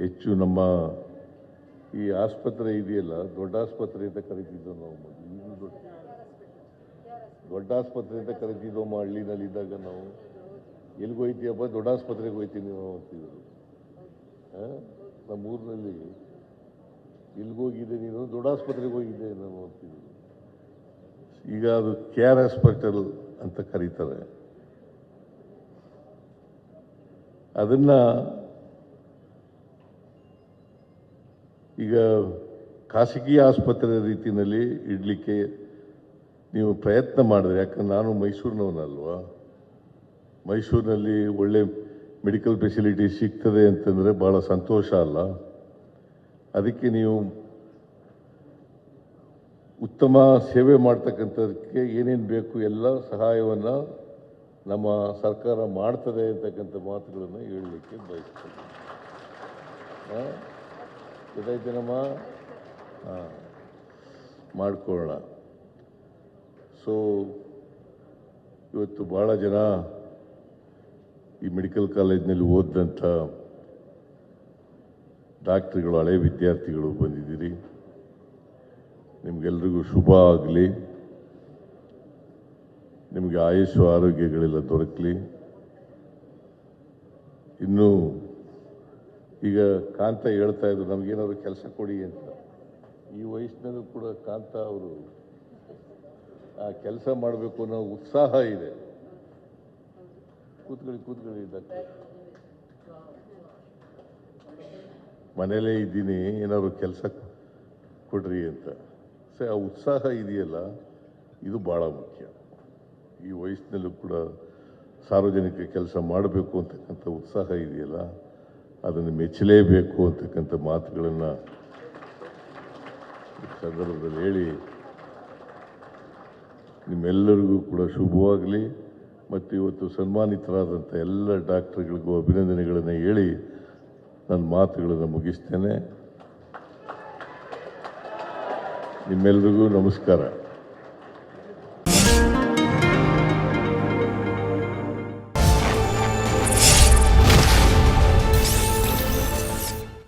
ಹೆಚ್ಚು ನಮ್ಮ ಈ ಆಸ್ಪತ್ರೆ ಇದೆಯಲ್ಲ, ದೊಡ್ಡ ಆಸ್ಪತ್ರೆ ಅಂತ ಕರಿತಿದ್ದೋ ನಾವು ಮೊದಲು ದೊಡ್ಡ ದೊಡ್ಡ ಆಸ್ಪತ್ರೆ ಅಂತ ಕರಿತಿದ್ದೋ ನಮ್ಮ ಹಳ್ಳಿನಲ್ಲಿ ಇದ್ದಾಗ ನಾವು ಎಲ್ಲಿಗೆ ಹೋಯ್ತೀಯಪ್ಪ ದೊಡ್ಡ ಆಸ್ಪತ್ರೆಗೆ ಹೋಯ್ತೀನಿ ನಾವು ಅಂತಿದ್ರು? ನಮ್ಮ ಊರಿನಲ್ಲಿ ಎಲ್ಲಿಗೋಗಿದ್ದೆ ನೀನು? ದೊಡ್ಡ ಆಸ್ಪತ್ರೆಗೆ ಹೋಗಿದ್ದೆ ನಾನು ಅಂತಿದ್ರು. ಈಗ ಅದು ಕೇರ್ ಹಾಸ್ಪಿಟಲ್ ಅಂತ ಕರೀತಾರೆ. ಅದನ್ನ ಈಗ ಖಾಸಗಿ ಆಸ್ಪತ್ರೆ ರೀತಿಯಲ್ಲಿ ಇಡಲಿಕ್ಕೆ ನೀವು ಪ್ರಯತ್ನ ಮಾಡಿದ್ರೆ, ಯಾಕಂದ್ರೆ ನಾನು ಮೈಸೂರಿನವನಲ್ವಾ? ಮೈಸೂರಿನಲ್ಲಿ ಒಳ್ಳೆ ಮೆಡಿಕಲ್ ಫೆಸಿಲಿಟಿ ಸಿಗ್ತದೆ ಅಂತಂದರೆ ಭಾಳ ಸಂತೋಷ ಅಲ್ಲ. ಅದಕ್ಕೆ ನೀವು ಉತ್ತಮ ಸೇವೆ ಮಾಡ್ತಕ್ಕಂಥದಕ್ಕೆ ಏನೇನು ಬೇಕು, ಎಲ್ಲ ಸಹಾಯವನ್ನು ನಮ್ಮ ಸರ್ಕಾರ ಮಾಡ್ತದೆ ಅಂತಕ್ಕಂಥ ಮಾತುಗಳನ್ನು ಹೇಳಲಿಕ್ಕೆ ಬಯಸ್ತೇನೆ. ಗೊತ್ತಾಯ್ತೇನಮ್ಮ ಹಾಂ ಮಾಡಿಕೊಳ್ಳೋಣ. ಸೊ ಇವತ್ತು ಭಾಳ ಜನ ಈ ಮೆಡಿಕಲ್ ಕಾಲೇಜ್ನಲ್ಲಿ ಓದಿದಂಥ ಡಾಕ್ಟ್ರುಗಳು, ಹಳೆ ವಿದ್ಯಾರ್ಥಿಗಳು ಬಂದಿದ್ದೀರಿ. ನಿಮಗೆಲ್ರಿಗೂ ಶುಭ ಆಗಲಿ. ನಿಮಗೆ ಆಯುಷು ಆರೋಗ್ಯಗಳೆಲ್ಲ ದೊರಕಲಿ. ಇನ್ನು ಈಗ ಕಾಂತ ಹೇಳ್ತಾ ಇದ್ರು, ನಮಗೇನಾದ್ರು ಕೆಲಸ ಕೊಡಿ ಅಂತ. ಈ ವಯಸ್ಸಿನಲ್ಲೂ ಕೂಡ ಕಾಂತ ಅವರು ಆ ಕೆಲಸ ಮಾಡಬೇಕು ಅನ್ನೋ ಉತ್ಸಾಹ ಇದೆ. ಕೂತ್ಕೊಳ್ಳಿ ಕೂತ್ಕೊಳ್ಳಿ ಡಾಕ್ಟರ್. ಮನೇಲೇ ಇದ್ದೀನಿ, ಏನಾದ್ರು ಕೆಲಸ ಕೊಡ್ರಿ ಅಂತ. ಸರಿ, ಆ ಉತ್ಸಾಹ ಇದೆಯಲ್ಲ, ಇದು ಭಾಳ ಮುಖ್ಯ. ಈ ವಯಸ್ಸಿನಲ್ಲೂ ಕೂಡ ಸಾರ್ವಜನಿಕ ಕೆಲಸ ಮಾಡಬೇಕು ಅಂತಕ್ಕಂಥ ಉತ್ಸಾಹ ಇದೆಯಲ್ಲ ಅದನ್ನು ಮೆಚ್ಚಲೇಬೇಕು ಅಂತಕ್ಕಂಥ ಮಾತುಗಳನ್ನು ಸಂದರ್ಭದಲ್ಲಿ ಹೇಳಿ, ನಿಮ್ಮೆಲ್ಲರಿಗೂ ಕೂಡ ಶುಭವಾಗಲಿ. ಮತ್ತು ಇವತ್ತು ಸನ್ಮಾನಿತರಾದಂಥ ಎಲ್ಲ ಡಾಕ್ಟರ್ಗಳಿಗೂ ಅಭಿನಂದನೆಗಳನ್ನು ಹೇಳಿ ನನ್ನ ಮಾತುಗಳನ್ನು ಮುಗಿಸ್ತೇನೆ. ನಿಮ್ಮೆಲ್ಲರಿಗೂ ನಮಸ್ಕಾರ.